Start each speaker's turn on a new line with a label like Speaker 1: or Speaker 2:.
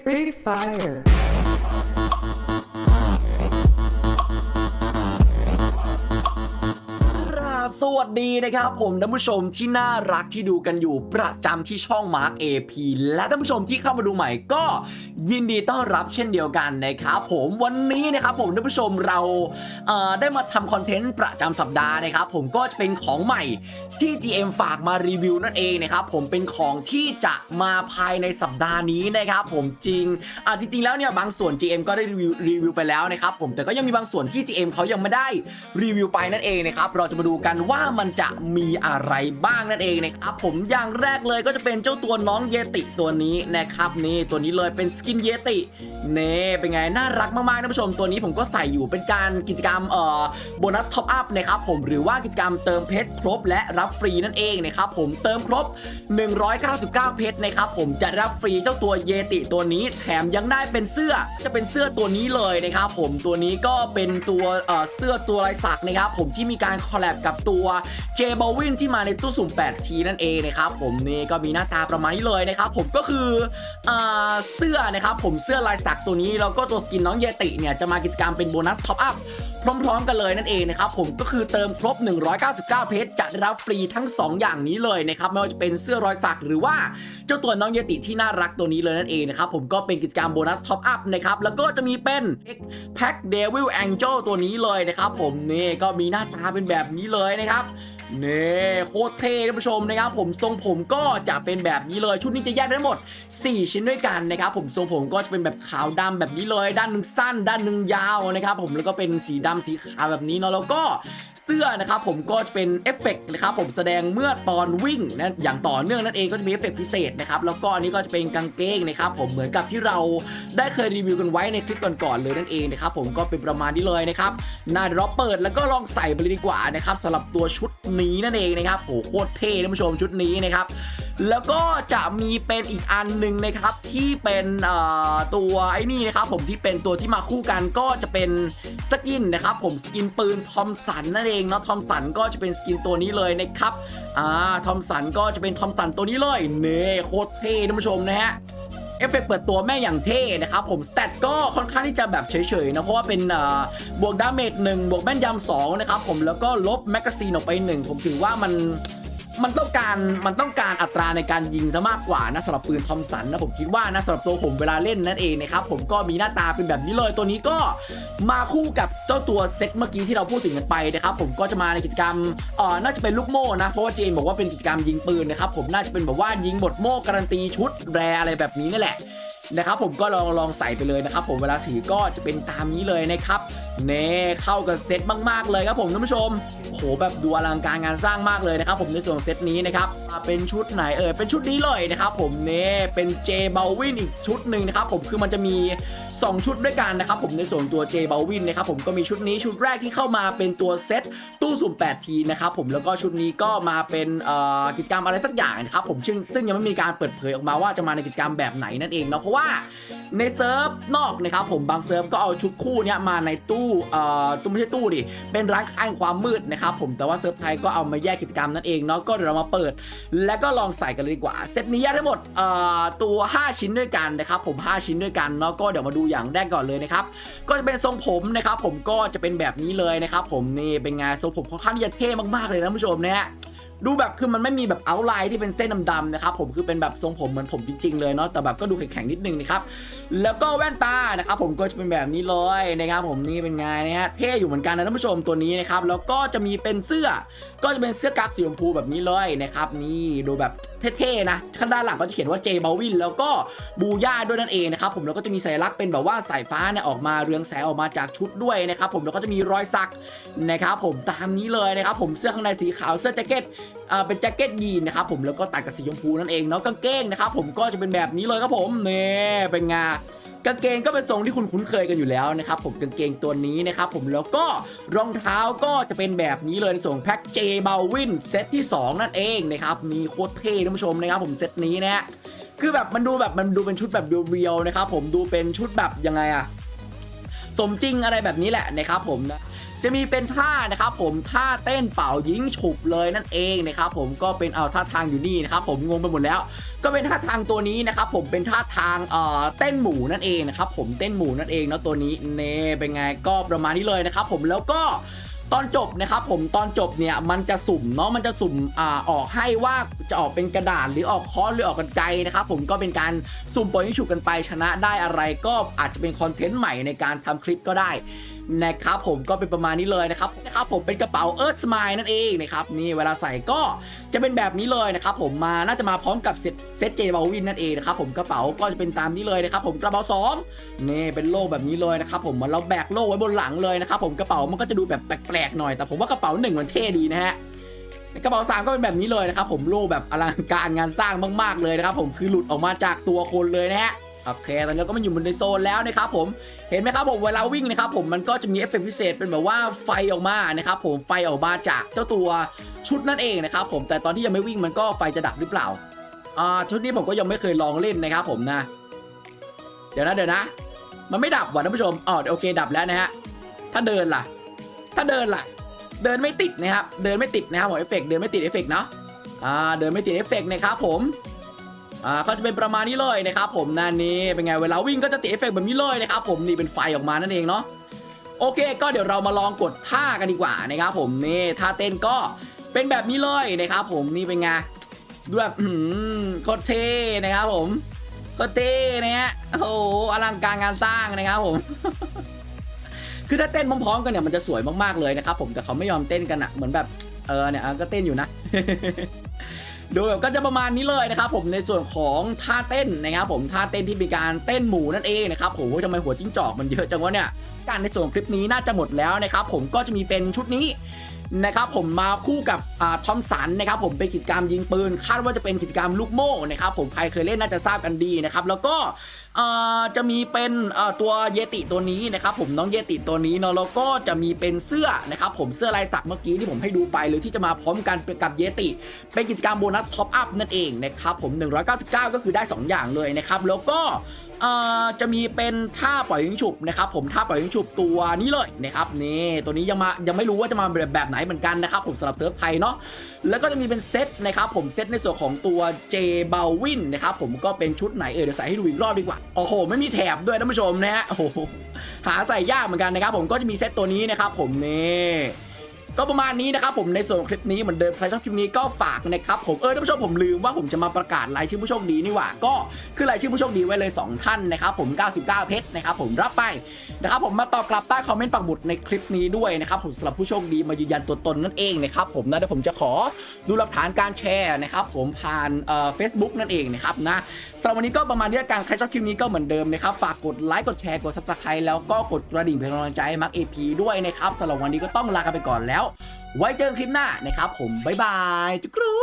Speaker 1: Free fire.
Speaker 2: สวัสดีนะครับผมท่านผู้ชมที่น่ารักที่ดูกันอยู่ประจำที่ช่อง Mark AP และท่านผู้ชมที่เข้ามาดูใหม่ก็ยินดีต้อนรับเช่นเดียวกันนะครับผมวันนี้นะครับผมท่านผู้ชมเราเอ่อได้มาทำคอนเทนต์ประจำสัปดาห์นะครับผมก็จะเป็นของใหม่ที่ GM ฝากมารีวิวนั่นเองนะครับผมเป็นของที่จะมาภายในสัปดาห์นี้นะครับผมจริงอะจริงๆแล้วเนี่ยบางส่วน GM ก็ได้รีวิวรีวิวไปแล้วนะครับผมแต่ก็ยังมีบางส่วนที่ GM เขายังไม่ได้รีวิวไปนั่นเองนะครับเราจะมาดูกันว่าว่ามันจะมีอะไรบ้างนั่นเองนะครับผมอย่างแรกเลยก็จะเป็นเจ้าตัวน้องเยติตัวนี้นะครับนี่ตัวนี้เลยเป็นสกินเยติเน่เป็นไงน่ารักมากๆท่านผู้ชมตัวนี้ผมก็ใส่อยู่เป็นการกิจกรรมเอ่อโบนัสท็อปอัพนะครับผมหรือว่ากิจกรรมเติมเพชรครบและรับฟรีนั่นเองนะครับผมเติมครบ 199 เพชรนะครับผมจะรับฟรีเจ้าตัวเยติตัวนี้แถมยังได้เป็นเสื้อจะเป็นเสื้อตัวนี้เลยนะครับผมตัวนี้ก็เป็นตัวเอ่อเสื้อตัวลายสักนะครับผมที่มีการคอลแลบกับตัวเจบ l วินที่มาในตู้สุ่ม8ทีนั่นเองนะครับผมนี่ก็มีหน้าตาประมาณนี้เลยนะครับผมก็คือเอ่อเสื้อนะครับผมเสื้อลายสักตัวนี้แล้วก็ตัวสกินน้องเยติเนี่ยจะมากิจกรรมเป็นโบนัสท็อปอัพพร้อมๆกันเลยนั่นเองนะครับผมก็คือเติมครบ 199 เพชรจะได้รับฟรีทั้ง 2 อย่างนี้เลยนะครับไม่ว่าจะเป็นเสื้อรอยสักหรือว่าเจ้าตัวน้องเยติที่น่ารักตัวนี้เลยนั่นเองนะครับผมก็เป็นกิจกรรมโบนัสท็อปอัพนะครับแล้วก็จะมีเป็นแพ็คเดวิลแองเจลตัวนี้เลยนะครับผมนี่ก็มีหน้าตาเป็นแบบนี้เลยนะครับเน่โคตรเท่ท่านผู้ชมนะครับ ผมทรงผมก็จะเป็นแบบนี้เลยชุดนี้จะแยกได้ทั้งหมด 4 ชิ้นด้วยกันนะครับ ผมทรงผมก็จะเป็นแบบขาวดำแบบนี้เลย ด้านหนึ่งสั้น ด้านหนึ่งยาวนะครับ ผมแล้วก็เป็นสีดำสีขาวแบบนี้เนาะแล้วก็ เสื้อนะครับผมก็จะเป็นเอฟเฟกต์นะครับผมแสดงเมื่อตอนวิ่งนะอย่างต่อเนื่องนั่นเองก็จะมีเอฟเฟกต์พิเศษนะครับแล้วก็อันนี้ก็จะเป็นกางเกงนะครับผมเหมือนกับที่เราได้เคยรีวิวกันไว้ในคลิปก่อนๆเลยนั่นเองนะครับผมก็เป็นประมาณนี้เลยนะครับน่าเดี๋ยวเราเปิดแล้วก็ลองใส่ไปเลยดีกว่านะครับสำหรับตัวชุดนี้นั่นเองนะครับโหโคตรเท่ท่านผู้ชมชุดนี้นะครับแล้วก็จะมีเป็นอีกอันหนึ่งนะครับที่เป็นตัวไอ้นี่นะครับผมที่เป็นตัวที่มาคู่กันก็จะเป็น สกินนะครับผมสกินปืนทอมสันนั่นเองเนาะทอมสันก็จะเป็นสกินตัวนี้เลยนะครับอ่าทอมสันก็จะเป็นทอมสันตัวนี้เลยเน่โคตรเท่ท่านผู้ชมนะฮะเอฟเฟกต์เปิดตัวแม่อย่างเท่นะครับผม สเตตก็ค่อนข้างที่จะแบบเฉยๆนะ เพราะว่าเป็นเอ่อบวกดาเมจหนึ่งบวกแม่นยำสองนะครับผมแล้วก็ลบแมกกาซีนออกไปหนึ่งผมถือว่ามัน มันต้องการมันต้องการอัตราในการยิงซะมากกว่านะสำหรับปืนทอมสันนะผมคิดว่านะสำหรับตัวผมเวลาเล่นนั่นเองนะครับผมก็มีหน้าตาเป็นแบบนี้เลยตัวนี้ก็มาคู่กับเจ้าตัวเซ็ตเมื่อกี้ที่เราพูดถึงกันไปนะครับผมก็จะมาในกิจกรรมเอ่อน่าจะเป็นลูกโม่นะเพราะว่าเจนบอกว่าเป็นกิจกรรมยิงปืนนะครับผมน่าจะเป็นแบบว่ายิงบทโม่การันตีชุดแรอะไรแบบนี้นี่แหละ นะครับผมก็ลองลองใส่ไปเลยนะครับผมเวลาถือก็จะเป็นตามนี้เลยนะครับเน่เข้ากับเซตมากๆเลยครับผมท่านผู้ชมโหแบบดูอลังการงานสร้างมากเลยนะครับผมในส่วนเซตนี้นะครับเป็นชุดไหนเออเป็นชุดนี้เลยนะครับผมเน่เป็นเจเบลวินอีกชุดหนึ่งนะครับผมคือมันจะมี 2 ชุดด้วยกันนะครับผมในส่วนตัวเจบ l วินนะครับผมก็มีชุดนี้ชุดแรกที่เข้ามาเป็นตัวเซตตู้สุ่ม8ทีนะครับผมแล้วก็ชุดนี้ก็มาเป็นกิจกรรมอะไรสักอย่างนะครับผมซึ่งซึ่งยังไม่มีการเปิดเผยออกมาว่าจะมาในกิจกรรมแบบไหนนั่นเองเนาะเพราะว่าในเซิร์ฟนอกนะครับผมบางเซิร์ฟก็เอาชุดคู่เนี้ยมาในตู้เอ่อตู้ไม่ใช่ตู้ดิเป็นร้านขายความมืดนะครับผมแต่ว่าเซิร์ฟไทยก็เอามาแยกกิจกรรมนั่นเองเนาะก็เดี๋ยวเรามาเปิด แล้วก็ลองใส่กันเลยดีกว่าเซตนี้แยกทั้งหมดเอ่อตัว 5 ชิ้นด้วยกันนะครับผม 5 ชิ้นด้วยกันเนาะก็เดี๋ยวมาดูอย่างแรกก่อนเลยนะครับก็จะเป็นทรงผมนะครับผมก็จะเป็นแบบนี้เลยนะครับผมนี่เป็นไงทรงผมค่อนข้างที่จะเท่มากๆเลยนะผู้ชมนะฮะ ดูแบบคือมันไม่มีแบบเอาไลน์ที่เป็นเส้นดำๆนะครับผมคือเป็นแบบทรงผมเหมือนผมจริงๆเลยเนาะแต่แบบก็ดูแข็งๆนิดนึงนะครับแล้วก็แว่นตานะครับผมก็จะเป็นแบบนี้เลยนะครับผมนี่เป็นไงนะฮะเท่อยู่เหมือนกันนะท่านผู้ชมตัวนี้นะครับแล้วก็จะมีเป็นเสื้อ ก็จะเป็นเสื้อกั๊กสีชมพูแบบนี้เลยนะครับนี่ดูแบบเท่ๆนะข้างด้านหลังก็จะเขียนว่าเจบ l วินแล้วก็บูย่าด้วยนั่นเองนะครับผมแล้วก็จะมีสัญลักษณ์เป็นแบบว่าสายฟ้าเนี่ยออกมาเรืองแสงออกมาจากชุดด้วยนะครับผมแล้วก็จะมีรอยสักนะครับผมตามนี้เลยนะครับผมเสื้อข้างในสีขาวเสื้อแจ็คเก็ตเป็นแจ็คเก็ตยีนนะครับผมแล้วก็ตัดกับสีชมพูนั่นเองเนาะกางเกงนะครับผมก็จะเป็นแบบนี้เลยครับผมเนี่เป็นไงกางเกงก็เป็นทรงที่คุณคุ้นเคยกันอยู่แล้วนะครับผมกางเกงตัวนี้นะครับผมแล้วก็รองเท้าก็จะเป็นแบบนี้เลยในส่วนของแพ็กเจเบ l วินเซตที่ 2 นั่นเองนะครับมีโคตรเท่ท่านผู้ชมนะครับผมเซตนี้นะฮะคือแบบมันดูแบบมันดูเป็นชุดแบบเรียวๆนะครับผมดูเป็นชุดแบบยังไงอะสมจริงอะไรแบบนี้แหละนะครับผมนะ จะมีเป็นท่านะครับผมท่าเต้นเป่ายิงฉุบเลยนั่นเองนะครับผมก็เป็นเอาท่าทางอยู่นี่นะครับผมงงไปหมดแล้ว ก็เป็นท่าทางตัวนี้นะครับผมเป็นท่าทางเอ่อเต้นหมูนั่นเองนะครับผมเต้นหมูนั่นเองเนาะตัวนี้เน่เป็นไงก็ประมาณนี้เลยนะครับผมแล้วก็ตอนจบนะครับผมตอนจบเนี่ยมันจะสุ่มเนาะมันจะสุ่มอ่าออกให้ว่าจะออกเป็นกระดาษหรือออกค้อนหรือออกกันไกนะครับผมก็เป็นการสุ่มปล่อยฉุกกันไปชนะได้อะไรก็อาจจะเป็นคอนเทนต์ใหม่ในการทำคลิปก็ได้นะครับผมก็เป็นประมาณนี้เลยนะครับนะครับผมเป็นกระเป๋า Earth Smile นั่นเองนะครับนี่เวลาใส่ก็จะเป็นแบบนี้เลยนะครับผมมาน่าจะมาพร้อมกับเซตเซตเจบาวินนั่นเองนะครับผมกระเป๋าก็จะเป็นตามนี้เลยนะครับผมกระเป๋าสองนี่เป็นโล่แบบนี้เลยนะครับผมเหมือนเราแบกโล่ไว้บนหลังเลยนะครับผมกระเป๋ามันก็จะดูแบบแปลกๆหน่อยแต่ผมว่ากระเป๋าหนึ่งมันเท่ดีนะฮะกระเป๋าสามก็เป็นแบบนี้เลยนะครับผมโล่แบบอลังการงานสร้างมาก ๆเลยนะครับผมคือหลุดออกมาจากตัวคนเลยนะฮะ โอเคตอนนี้ก็มาอยู่บนในโซนแล้วนะครับผมเห็นไหมครับผมเวลาวิ่งนะครับผมมันก็จะมีเอฟเฟกต์พิเศษเป็นแบบว่าไฟออกมานะครับผมไฟออกมาจากเจ้าตัวชุดนั่นเองนะครับผมแต่ตอนที่ยังไม่วิ่งมันก็ไฟจะดับหรือเปล่าอ่าชุดนี้ผมก็ยังไม่เคยลองเล่นนะครับผมนะ เดี๋ยวนะเดี๋ยวนะ มันไม่ดับว่ะท่านผู้ชมอ๋อโอเคดับแล้วนะฮะถ้าเดินล่ะ ถ้าเดินล่ะ เดินไม่ติดนะครับเดินไม่ติดนะครับผมเอฟเฟกต์เดินไม่ติดเอฟเฟกต์เนาะอ่าเดินไม่ติดเอฟเฟกต์นะครับผม อ่าก็จะเป็นประมาณนี้เลยนะครับผมนั่นนี่เป็นไงเวลาวิ่งก็จะติดเอฟเฟกต์แบบนี้เลยนะครับผมนี่เป็นไฟออกมานั่นเองเนาะโอเค ก็เดี๋ยวเรามาลองกดท่ากันดีกว่านะครับผมนี่ท่าเต้นก็เป็นแบบนี้เลยนะครับผมนี่เป็นไงดูแบบอื้อหือโคตรเท่นะครับผมโคตรเท่นะฮะโอ้โหอลังการงานสร้างนะครับผม คือถ้าเต้นพร้อมๆกันเนี่ยมันจะสวยมากๆเลยนะครับผมแต่เขาไม่ยอมเต้นกันอะเหมือนแบบเออเนี่ยก็เต้นอยู่นะ โดยแบบก็จะประมาณนี้เลยนะครับผมในส่วนของท่าเต้นนะครับผมท่าเต้นที่มีการเต้นหมูนั่นเองนะครับผมทำไมหัวจิ้งจอกมันเยอะจังวะเนี่ยการในส่วนคลิปนี้น่าจะหมดแล้วนะครับผมก็จะมีเป็นชุดนี้นะครับผมมาคู่กับอทอมสันนะครับผมเป็นกิจกรรมยิงปืน คาดว่าจะเป็นกิจกรรมลูกโม่นะครับผมใครเคยเล่นน่าจะทราบกันดีนะครับแล้วก็ จะมีเป็นตัวเยติตัวนี้นะครับผมน้องเยติตัวนี้เนาะแล้วก็จะมีเป็นเสื้อนะครับผมเสื้อลายสักเมื่อกี้ที่ผมให้ดูไปเลยที่จะมาพร้อมกันกับเยติ เป็นกิจกรรมโบนัสท็อปอัพนั่นเองนะครับผม 199 ก็คือได้ 2 อย่างเลยนะครับแล้วก็ เอ่อจะมีเป็นท่าปล่อยยิงฉุบนะครับผมท่าปล่อยยิงฉุบตัวนี้เลยนะครับนี่ตัวนี้ยังมายังไม่รู้ว่าจะมาแบบแบบไหนเหมือนกันนะครับผมสำหรับเซิร์ฟไทยเนาะแล้วก็จะมีเป็นเซตนะครับผมเซตในส่วนของตัวเจเบาวินนะครับผมก็เป็นชุดไหนเออเดี๋ยวใส่ให้ดูอีกรอบดีกว่าโอ้โห ไม่มีแถบด้วยท่านผู้ชมนะฮะโอ้โหหาใส่ยากเหมือนกันนะครับผมก็จะมีเซตตัวนี้นะครับผมนี่ ก็ประมาณนี้นะครับผมในส่วนคลิปนี้เหมือนเดิมใครชอบคลิปนี้ก็ฝากนะครับผมเออท่านผู้ชมผมลืมว่าผมจะมาประกาศรายชื่อผู้โชคดีนี่หว่าก็คือรายชื่อผู้โชคดีไว้เลย 2 ท่านนะครับผม 99 เพชรนะครับผมรับไปนะครับผมมาตอบกลับใต้คอมเมนต์ปักหมุดในคลิปนี้ด้วยนะครับผมสำหรับผู้โชคดีมายืนยันตัวตนนั่นเองนะครับผมนะเดี๋ยวผมจะขอดูหลักฐานการแชร์นะครับผมผ่านเอ่อ Facebook นั่นเองนะครับนะสำหรับวันนี้ก็ประมาณนี้กันใครชอบคลิปนี้ก็เหมือนเดิมนะครับฝากกดไลค์กดแชร์กด Subscribe แล้วก็กดกระดิ่งเป็นกำลังใจให้มักเอพีด้วยนะครับสำหรับวันนี้ก็ต้องลากันไปก่อนแล้วไว้เจอกันคลิปหน้านะครับผมบ๊ายบายจุกรู